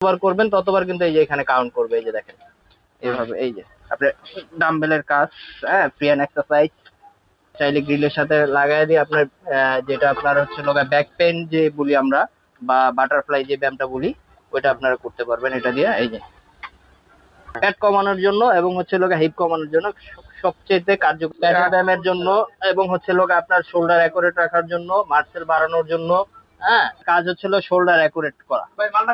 যতবার করবেন, ততবার কিন্তু এই যে এখানে কাউন্ট করবে, এই যে দেখেন। এইভাবে, এই যে। আপনার ডাম্বেলের কাজ হ্যাঁ ফ্রি অ্যান্ড এক্সারসাইজ চাইলে গ্রিলের সাথে লাগাই দিয়ে আপনার যেটা আপনার হচ্ছে লোক ব্যাক পেন যে বলি আমরা, বা বাটারফ্লাই যে ব্যায়ামটা বলি, ওইটা আপনারা করতে পারবেন এটা দিয়ে, এই যে। ফ্যাট কমানোর জন্য এবং হচ্ছে লোক হিপ কমানোর জন্য সবচেয়ে কার্যকর ব্যায়ামের জন্য এবং হচ্ছে লোক আপনার শোল্ডার অ্যাকুরেট রাখার জন্য মার্সেল বাড়ানোর জন্য হ্যাঁ কাজ হচ্ছে শোল্ডার অ্যাকুরেট করা।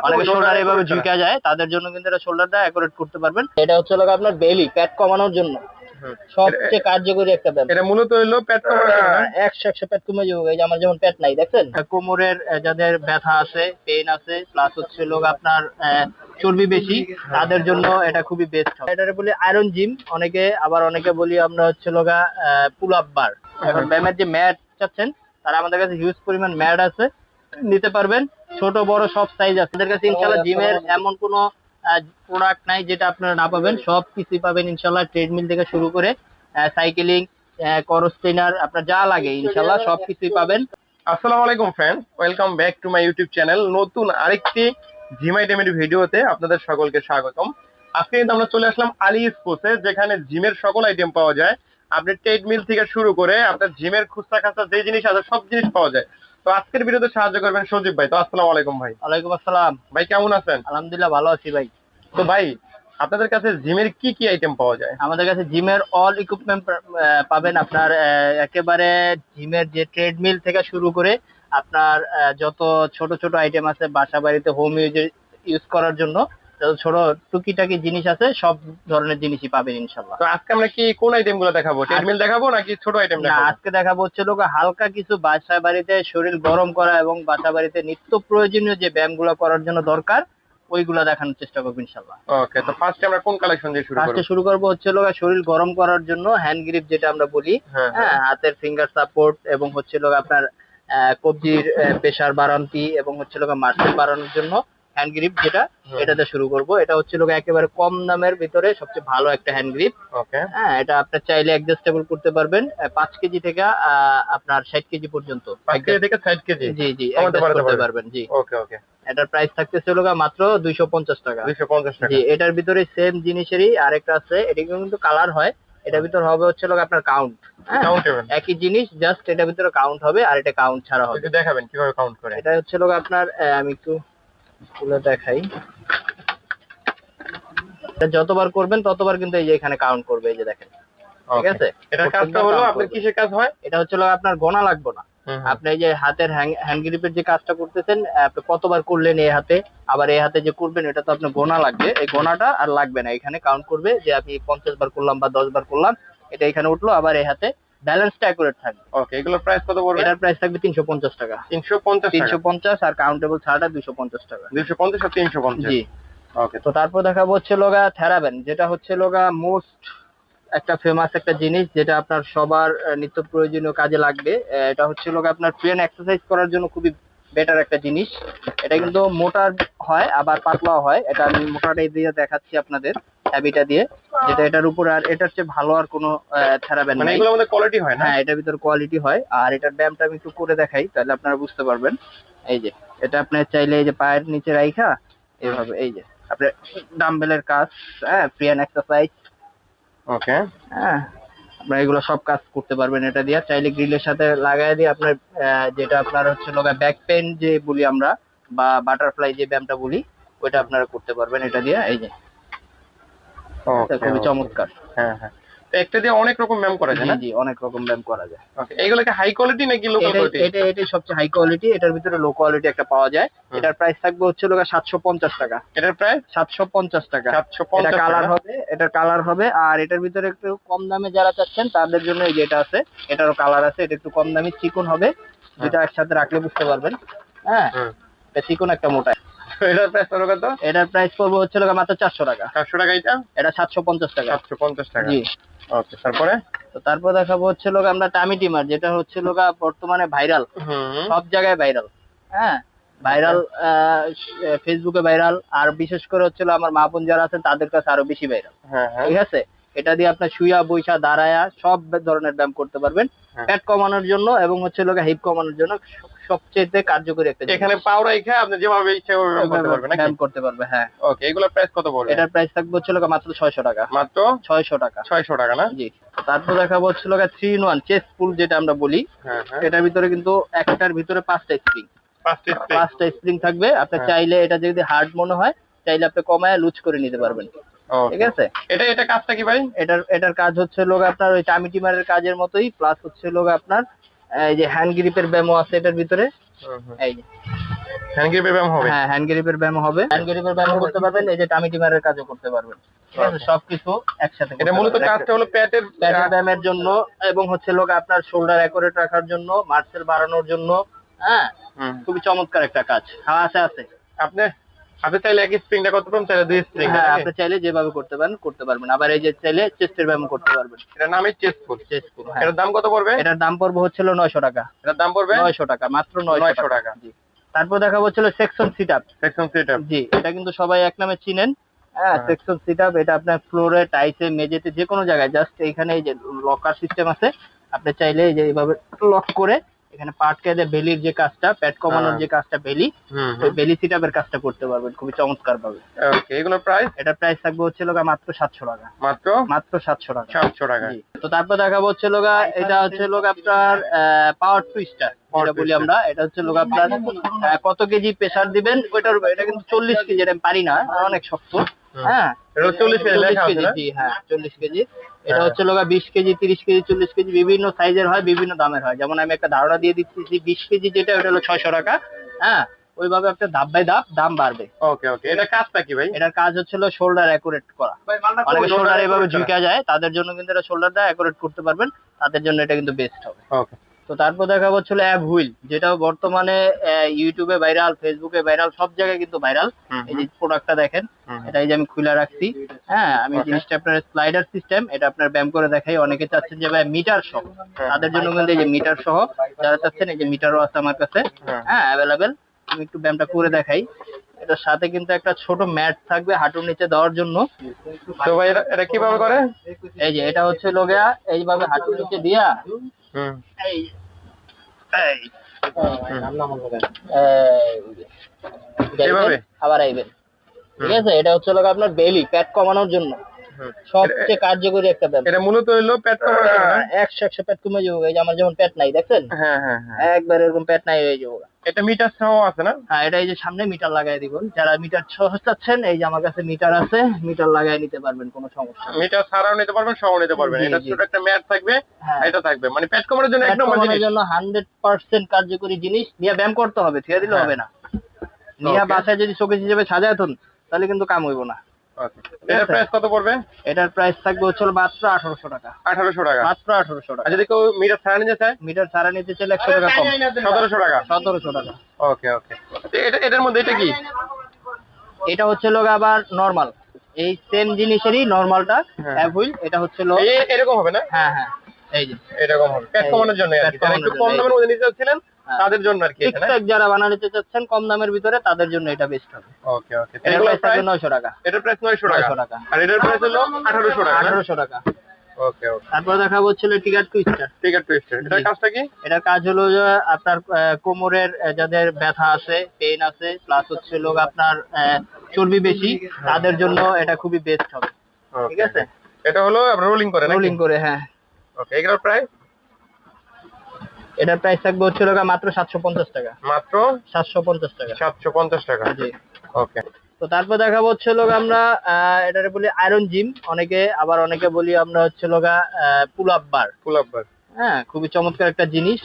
অনেকে শোল্ডার এভাবে ঝুঁকে যায় তাদের জন্য কিন্তু এটা শোল্ডারটা অ্যাকুরেট করতে পারবেন। এটা হচ্ছে লোক আপনার বেলি প্যাট কমানোর জন্য। সবচেয়ে কার্যকরী একটা ব্যাপার এটা মূলত হলো পেট কমানোর জন্য। না? একশো একশো প্যাট কমে যাবে। এই যে আমার যেমন প্যাট নাই দেখছেন? কোমরের যাদের ব্যথা আছে পেইন আছে প্লাস হচ্ছে লোক আপনার চর্বি বেশি তাদের জন্য এটা খুবই বেস্ট হবে। এটা বলি আয়রন জিম অনেকে আবার অনেকে বলি আমরা হচ্ছে লোগা পুল আপ বার এখন ব্যায়ামের যে ম্যাট চাচ্ছেন তারা আমাদের কাছে হিউজ পরিমাণ ম্যাট আছে। নিতে পারবেন। ছোট বড় সব সাইজ আছে। আমাদের কাছে ইনশাল্লাহ জিমের এমন কোনো প্রোডাক্ট নাই যেটা আপনারা না পাবেন। সব কিছুই পাবেন ইনশাল্লাহ ট্রেডমিল থেকে শুরু করে সাইকেলিং করস ট্রেনার আপনার যা লাগে ইনশাল্লাহ সব কিছুই পাবেন। আসসালামু আলাইকুম friends welcome back to my YouTube channel নতুন আরেকটি জিম আইটেমের ভিডিওতে আপনাদের সকলকে স্বাগতম। আজকে কিন্তু আমরা চলে আসলাম আলি স্পোর্টসে যেখানে জিমের সকল আইটেম পাওয়া যায়। আপনি ট্রেডমিল থেকে শুরু করে আপনার জিমের খুচরা খাস্তা যে জিনিস আছে সব জিনিস পাওয়া যায়। তো আজকের ভিডিওতে সাহায্য করবেন সজীব ভাই। তো আসসালামু আলাইকুম ভাই। ওয়ালাইকুম আসসালাম। ভাই কেমন আছেন? আলহামদুলিল্লাহ ভালো আছি ভাই। তো ভাই আপনাদের কাছে জিমের কি কি আইটেম পাওয়া যায়? আমাদের কাছে জিমের অল ইকুইপমেন্ট পাবেন আপনার একেবারে জিমের যে ট্রেডমিল থেকে শুরু করে আপনার যত ছোট ছোট আইটেম আছে বাসা বাড়িতে হোম ইউজ ইউজ করার জন্য যত ছোট টুকিটাকি জিনিস আছে সব ধরনের জিনিসই পাবেন ইনশাল্লাহ তো আজকে আমরা কি কোন আইটেমগুলো দেখাবো? ট্রেডমিল দেখাবো নাকি ছোট আইটেম না আজকে দেখাবো হচ্ছে লোক হালকা কিছু বাসা বাড়িতে শরীর গরম করা এবং বাসা বাড়িতে নিত্য প্রয়োজনীয় যে ব্যায়ামগুলো করার জন্য দরকার ওইগুলা দেখানোর চেষ্টা করব ইনশাল্লাহ ওকে তো ফার্স্টে আমরা কোন কালেকশন দিয়ে শুরু করব? শুরু করব হচ্ছে লোক শরীর গরম করার জন্য হ্যান্ড গ্রিপ যেটা আমরা বলি হ্যাঁ হ্যাঁ। হাতের ফিঙ্গার সাপোর্ট এবং হচ্ছে লোক আপনার কবজির প্রেশার বাড়ান্তি এবং হচ্ছে লোক মার্সেল বাড়ানোর জন্য হ্যান্ড গ্রিপ যেটা এটাতে শুরু করব। এটা হচ্ছে লোক একেবারে কম দামের ভিতরে সবচেয়ে ভালো একটা হ্যান্ড গ্রিপ ওকে। হ্যাঁ এটা আপনার চাইলে অ্যাডজাস্টেবল করতে পারবেন পাঁচ কেজি থেকে আপনার ষাট কেজি পর্যন্ত। থেকে ষাট কেজি? জি জি করতে পারবেন। জি। ওকে ওকে। এটার প্রাইস থাকতেছে লোক মাত্র দুইশো পঞ্চাশ টাকা। দুইশো পঞ্চাশ টাকা। জি এটার ভিতরে সেম জিনিসেরই আরেকটা আছে এটা কিন্তু কালার হয় এটার ভিতর হবে হচ্ছে লোক আপনার কাউন্ট হ্যাঁ একই জিনিস জাস্ট এটার ভিতরে কাউন্ট হবে আর এটা কাউন্ট ছাড়া হবে। দেখাবেন কীভাবে কাউন্ট করে। এটা হচ্ছে লোক আপনার আমি একটু খুলে দেখাই। যতবার করবেন ততবার কিন্তু এই যে এখানে কাউন্ট করবে এই যে দেখেন। ঠিক আছে? এটার কাজটা হলো আপনার কিসের কাজ হয়? এটা হচ্ছে আপনার গোনা লাগবে না। আপনি এই যে হাতের হ্যান্ড গ্রিপের যে কাজটা করতেছেন আপনি কতবার করলেন এই হাতে আবার এই হাতে যে করবেন এটা তো আপনার গোনা লাগবে। এই গোনাটা আর লাগবে না। এখানে কাউন্ট করবে যে আমি পঞ্চাশ বার করলাম বা দশ বার করলাম এটা এখানে উঠল আবার এই হাতে ব্যালেন্সটা অ্যাকুরেট থাকবে। ওকে এগুলোর প্রাইস কত পড়বে? এটার প্রাইস থাকবে তিনশো পঞ্চাশ টাকা। তিনশো পঞ্চাশ তিনশো টাকা পঞ্চাশ আর কাউন্টেবল ছাড়াটা দুশো পঞ্চাশ টাকা। দুইশো পঞ্চাশ আর তিনশো পঞ্চাশ? জি। ওকে তো তারপর দেখাবো হচ্ছে লোগা থেরাবেন যেটা হচ্ছে লোগা মোস্ট একটা ফেমাস একটা জিনিস যেটা আপনার সবার নিত্য প্রয়োজনীয় কাজে লাগবে। এটা হচ্ছে লোগা আপনার ফ্রেন এক্সারসাইজ করার জন্য খুবই বেটার একটা জিনিস। এটা কিন্তু মোটার হয় আবার পাতলাও হয়। এটা আমি মোটাটাই দিয়ে দেখাচ্ছি আপনাদের। হ্যাবিটা দিয়ে যেটা এটার উপর আর এটার চেয়ে ভালো আর কোনো থেরাবেন মানে এগুলো আমাদের কোয়ালিটি হয় না? হ্যাঁ এটার ভিতর কোয়ালিটি হয়। আর এটার ব্যায়ামটা আমি একটু করে দেখাই তাহলে আপনারা বুঝতে পারবেন। এই যে এটা আপনার চাইলে এই যে পায়ের নিচে রাইখা এইভাবে এই যে আপনার ডাম্বেলের কাজ হ্যাঁ ফ্রি অ্যান্ড এক্সারসাইজ ওকে। হ্যাঁ আপনার এগুলো সব কাজ করতে পারবেন এটা দিয়ে। চাইলে গ্রিলের সাথে লাগায় দিয়ে আপনার যেটা আপনার হচ্ছে লগা ব্যাক পেন যে বলি আমরা বা বাটারফ্লাই যে ব্যায়ামটা বলি ওইটা আপনারা করতে পারবেন এটা দিয়ে। এই যে এটা খুবই চমৎকার। হ্যাঁ হ্যাঁ। একটা দিয়ে অনেক রকম ম্যাম করা যায় না? জি অনেক রকম ব্যায়াম করা যায়। এগুলো কি হাই কোয়ালিটি নাকি এটা কোয়ালিটি এটা এটা সবচেয়ে হাই কোয়ালিটি এটার ভিতরে লো কোয়ালিটি একটা পাওয়া যায়। এটার প্রাইস থাকবে হচ্ছে লোক সাতশো পঞ্চাশ টাকা। এটার প্রাইস সাতশো পঞ্চাশ টাকা। সাতশো এটা কালার হবে এটার কালার হবে আর এটার ভিতরে একটু কম দামে যারা চাচ্ছেন তাদের জন্য এই যেটা আছে এটারও কালার আছে এটা একটু কম দামি চিকন হবে যেটা একসাথে রাখলে বুঝতে পারবেন। হ্যাঁ চিকন একটা মোটা। এটার প্রাইস কত কত? এটার প্রাইস পড়বে হচ্ছে লোক মাত্র চারশো টাকা। চারশো টাকা এটা এটা সাতশো পঞ্চাশ টাকা। সাতশো পঞ্চাশ টাকা। জি। ওকে তারপরে? তো তারপর দেখাবো হচ্ছে লোক আমরা টামি টিমার যেটা হচ্ছে লোক বর্তমানে ভাইরাল সব জায়গায় ভাইরাল হ্যাঁ? ভাইরাল ফেসবুকে ভাইরাল আর বিশেষ করে হচ্ছিল আমার মা বোন যারা আছেন তাদের কাছে আরও বেশি ভাইরাল হ্যাঁ হ্যাঁ। ঠিক আছে? এটা দিয়ে আপনার শুয়া বৈশা দাঁড়ায়া সব ধরনের ব্যায়াম করতে পারবেন। হ্যাঁ। ফ্যাট কমানোর জন্য এবং হচ্ছে লোকে হিপ কমানোর জন্য সবচেয়ে কার্যকরী একটা। এখানে পাও রাইখা আপনি যেভাবে ইচ্ছা করতে পারবেন নাকি? করতে পারবে হ্যাঁ। ওকে এগুলোর প্রাইস কত পড়বে? এটার প্রাইস থাকবে হচ্ছে লোক মাত্র ছয়শো টাকা। মাত্র? ছয়শো টাকা। ছয়শো টাকা না? জি। তারপর দেখাবো হচ্ছে লোক three in one chest pull যেটা আমরা বলি। হ্যাঁ হ্যাঁ। এটার ভিতরে কিন্তু একটার ভিতরে পাঁচটা স্প্রিং পাঁচটি স্প্রিং থাকবে। আপনি হ্যাঁ। চাইলে এটা যদি হার্ড মনে হয় চাইলে আপনি কমায় লুজ করে নিতে পারবেন। ঠিক আছে? এটা এটা কাজটা কি ভাই? এটার এটার কাজ হচ্ছে লোক আপনার ওই টামি টিমারের কাজের মতোই প্লাস হচ্ছে লোক আপনার এই যে হ্যান্ড গ্রিপের ব্যামো আছে এটার ভিতরে। এই যে। হ্যান্ড গ্রিপে ব্যায়াম হবে? হ্যাঁ হ্যান্ড গ্রিপের ব্যামো হবে। হ্যান্ড গ্রিপের ব্যামো করতে পারবেন এই যে টামি টিমারের কাজও করতে পারবেন। সবকিছু একসাথে এটা মূলত কাজটা হলো প্যাটের প্যাটের ব্যায়ামের জন্য এবং হচ্ছে লোক আপনার শোল্ডার অ্যাকোরেট রাখার জন্য মার্সেল বাড়ানোর জন্য হ্যাঁ? খুবই চমৎকার একটা কাজ। হ্যাঁ আছে আছে। আপনি আপনি চাইলে এক স্প্রিংটা করতে পারেন চাইলে দুই স্প্রিং হ্যাঁ আপনি চাইলে যেভাবে করতে পারেন করতে পারবেন। আবার এই যে চাইলে চেস্টের ব্যায়াম করতে পারবেন। এটার নামই চেস্ট ফুল চেস্ট হ্যাঁ। এটার দাম কত পড়বে? এটার দাম পড়বে হচ্ছিল নয়শো টাকা। এটার দাম পড়বে? নয়শো টাকা মাত্র 900 টাকা। জি। তারপর দেখা হচ্ছিল section sit up section setup জি এটা কিন্তু সবাই এক নামে চিনেন। হ্যাঁ হ্যাঁ। সেকশন সিট আপ এটা আপনার ফ্লোরে টাইসে মেঝেতে যে কোনো জায়গায় জাস্ট এইখানে এই যে লকার সিস্টেম আছে আপনি চাইলে এই যে এইভাবে লক করে এখানে পার্ট কেটে বেলির যে কাজটা প্যাট কমানোর হ্যাঁ। যে কাজটা বেলি ওই বেলি সিট আপের কাজটা করতে পারবেন খুবই চমৎকার পাবে ওকে এগুলোর প্রাইস এটার প্রাইস থাকবে হচ্ছে লোকা মাত্র সাতশো টাকা। মাত্র? মাত্র সাতশো টাকা। সাতশো টাকা। জি। তো তারপর দেখাবো হচ্ছে লোগা এটা হচ্ছে লোক আপনার পাওয়ার টুইস্টার যেটা বলি আমরা। এটা হচ্ছে লোক আপনার কত কেজি প্রেসার দিবেন ওইটার উপর। এটা কিন্তু চল্লিশ কেজি এটা আমি পারি না অনেক শক্ত। হ্যাঁ। এটা চল্লিশ কেজি হ্যাঁ চল্লিশ কেজি। এটা হ্যাঁ। হচ্ছে লোকা বিশ কেজি তিরিশ কেজি চল্লিশ কেজি বিভিন্ন সাইজের হয় বিভিন্ন দামের হয়। যেমন আমি একটা ধারণা দিয়ে দিচ্ছি বিশ কেজি যেটা ওটা হলো ছয়শো টাকা। হ্যাঁ ওইভাবে আপনার ধাপ বাই ধাপ দাম বাড়বে। ওকে ওকে। এটা কাজটা কি ভাই? এটার কাজ হচ্ছিল শোল্ডার অ্যাকুরেট করা। অনেকে শোল্ডার এভাবে ঝুঁকা যায় তাদের জন্য কিন্তু এটা শোল্ডারটা অ্যাকুরেট করতে পারবেন। তাদের জন্য এটা কিন্তু বেস্ট হবে। ওকে। তো তারপর দেখা হচ্ছিল অ্যাপ হুইল যেটা বর্তমানে ইউটিউবে ভাইরাল ফেসবুকে ভাইরাল সব জায়গায় কিন্তু ভাইরাল এই যে প্রোডাক্টটা দেখেন এটা এই যে আমি খুলে রাখছি। হ্যাঁ আমি জিনিসটা আপনার স্লাইডার সিস্টেম এটা আপনার ব্যায়াম করে দেখাই। অনেকে চাচ্ছেন যে ভাই মিটার সহ। তাদের জন্য কিন্তু এই যে মিটার সহ যারা চাচ্ছেন এই যে মিটারও আছে আমার কাছে। হ্যাঁ। হ্যাঁ অ্যাভেলেবেল আমি একটু ব্যায়ামটা করে দেখাই। এটার সাথে কিন্তু একটা ছোট ম্যাট থাকবে হাঁটুর নিচে দেওয়ার জন্য। তো ভাই এটা এটা কীভাবে করে? এই যে এটা হচ্ছে লোগা এইভাবে হাঁটুর নিচে দিয়া হুম। এই এই আবার আইবেন ঠিক আছে এটা হচ্ছে লোক আপনার বেলি প্যাট কমানোর জন্য। সবচেয়ে কার্যকরী একটা ব্যায়াম। এটা মূলত হইল পেট কমানোর জন্য না? একশো একশো প্যাট কমে যাব এই যে আমার যেমন প্যাট নাই দেখছেন? হ্যাঁ হ্যাঁ হ্যাঁ। একবার এরকম প্যাট নাই হয়ে যাব। এটা মিটার সহ আছে না? হ্যাঁ এটা এই যে সামনে মিটার লাগাই দিব। যারা মিটার সহ চাচ্ছেন এই যে আমার কাছে মিটার আছে মিটার লাগাই নিতে পারবেন কোনো সমস্যা। মিটার ছাড়াও নিতে পারবেন সহ নিতে পারবেন। এটা ছোট একটা ম্যাট থাকবে হ্যাঁ। এটা থাকবে। মানে পেট কমানোর জন্য এক প্যাট নম্বর জিনিস। জন্য হান্ড্রেড পার্সেন্ট কার্যকরী জিনিস নিয়ে ব্যায়াম করতে হবে ঠিক দিলে হ্যাঁ। হবে না। নিয়ে বাসায় যদি শোকেস হিসেবে সাজায় তুন তাহলে কিন্তু কাম হইব না। এর প্রাইস কত পড়বে? এটার প্রাইস থাকবে হচ্ছে মাত্র আঠারোশো টাকা। আঠারোশো টাকা। মাত্র আঠারোশো টাকা। যদি কেউ মিটার ছাড়া নিতে চায়? মিটার ছাড়া নিতে চাইলে একশো টাকা কম। সতেরোশো টাকা। সতেরোশো টাকা। ওকে ওকে এটা এটার মধ্যে এটা কি? এটা হচ্ছে লোক আবার নর্মাল এই সেম জিনিসেরই নর্মালটা। অ্যাভুইল এটা হচ্ছে লো এই- এরকম হবে না? হ্যাঁ হ্যাঁ। এই যে। এরকম হবে। এই, কমানোর জন্য একটু কম দামের মধ্যে নিতে চাচ্ছিলেন। তাদের জন্য আর কি ঠিকঠাক যারা বানাতে চাচ্ছেন কম দামের ভিতরে তাদের জন্য এটা বেস্ট হবে। ওকে ওকে এটার প্রাইস থাকবে প্রাইস নয়শো টাকা। এটার প্রাইস 900 টাকা? আর এটার প্রাইস হলো 1800 টাকা না? আঠারোশো টাকা। ওকে ওকে তারপর দেখা হচ্ছিল টিকার টুইস্টার আছে টুইস্টার এটার কাজটা কি? এটার কাজ হলো যে আপনার কোমরের যাদের ব্যথা আছে পেইন আছে প্লাস হচ্ছে লোক আপনার চর্বি বেশি তাদের জন্য এটা খুবই বেস্ট হবে। ঠিক আছে? এটা হলো রোলিং করে রোলিং করে হ্যাঁ। ওকে এগুলোর প্রাইস এটার প্রাইস থাকবে হচ্ছে লোকা মাত্র সাতশো পঞ্চাশ টাকা। মাত্র? সাতশো পঞ্চাশ টাকা। 750 টাকা? জি। ওকে তো তারপর দেখাবো হচ্ছে লোক আমরা আহ, এটারে বলি আয়রন জিম অনেকে আবার অনেকে বলি আমরা হচ্ছে লোকা পুল আপ বার পুলাপ বার হ্যাঁ খুবই চমৎকার একটা জিনিস।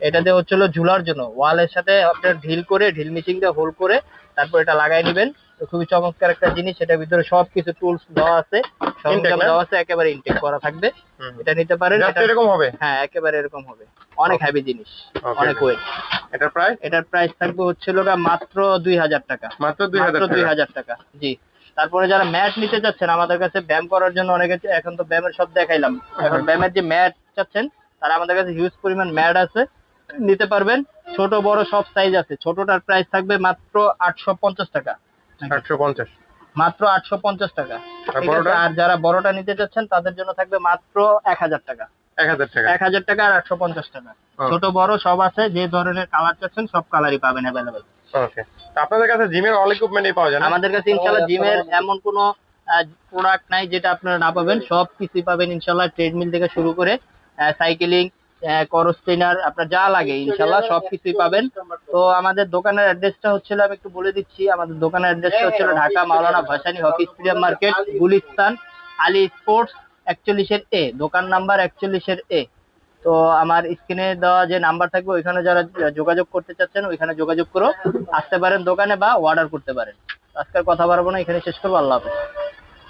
এটাতে হচ্ছিল ঝুলার জন্য। ওয়ালের সাথে আপনার ঢিল করে ঢিল মিশিং দিয়ে হোল করে তারপর এটা লাগাই নেবেন। তো খুবই চমৎকার একটা জিনিস। এটার ভিতরে সবকিছু টুলস দেওয়া আছে সরঞ্জাম দেওয়া আছে একেবারে ইনটেক করা থাকবে। এটা নিতে পারেন এরকম হবে? হ্যাঁ একেবারে এরকম হবে। অনেক হেভি জিনিস অনেক ওয়েট এটার প্রাইস এটার প্রাইস থাকবে হচ্ছিল মাত্র দুই হাজার টাকা। মাত্র 2000 মাত্র দুই টাকা? হাজার টাকা জি। তারপরে যারা ম্যাট নিতে চাচ্ছেন আমাদের কাছে ব্যায়াম করার জন্য অনেকে এখন তো ব্যায়ামের সব দেখাইলাম। এখন ব্যায়ামের যে ম্যাট চাচ্ছেন তারা আমাদের কাছে হিউজ পরিমাণ ম্যাট আছে। নিতে পারবেন। ছোট বড় সব সাইজ আছে। ছোটটার প্রাইস থাকবে মাত্র আটশো পঞ্চাশ টাকা। 850 মাত্র আটশো পঞ্চাশ টাকা। আর যারা বড়টা নিতে চাচ্ছেন তাদের জন্য থাকবে মাত্র এক হাজার টাকা। এক হাজার টাকা। এক হাজার টাকা আর আটশো পঞ্চাশ টাকা। ছোট বড় সব আছে যে ধরনের কালার চাচ্ছেন সব কালারই পাবেন অ্যাভেলেবেল ওকে। আপনাদের কাছে জিমের অল ইকুইপমেন্টই পাওয়া যায় না? আমাদের কাছে ইনশাল্লাহ জিমের এমন কোনো প্রোডাক্ট নাই যেটা আপনারা না পাবেন। সব কিছুই পাবেন ইনশাল্লাহ ট্রেডমিল থেকে শুরু করে সাইকেলিং করস ট্রেনার আপনার যা লাগে ইনশাল্লাহ সব কিছুই পাবেন। তো আমাদের দোকানের অ্যাড্রেসটা হচ্ছিল আমি একটু বলে দিচ্ছি আমাদের দোকানের অ্যাড্রেসটা হচ্ছিল Dhaka Maulana Bhasani hockey stadium market Gulistan Ali sports একচল্লিশের এ দোকান নাম্বার একচল্লিশের এ। তো আমার স্ক্রিনে দেওয়া যে নাম্বার থাকবে ওইখানে যারা যোগাযোগ করতে চাচ্ছেন ওইখানে যোগাযোগ করো। আসতে পারেন দোকানে বা অর্ডার করতে পারেন। আজকের কথা বাড়বো না এখানে শেষ করব আল্লাহ হাফেজ।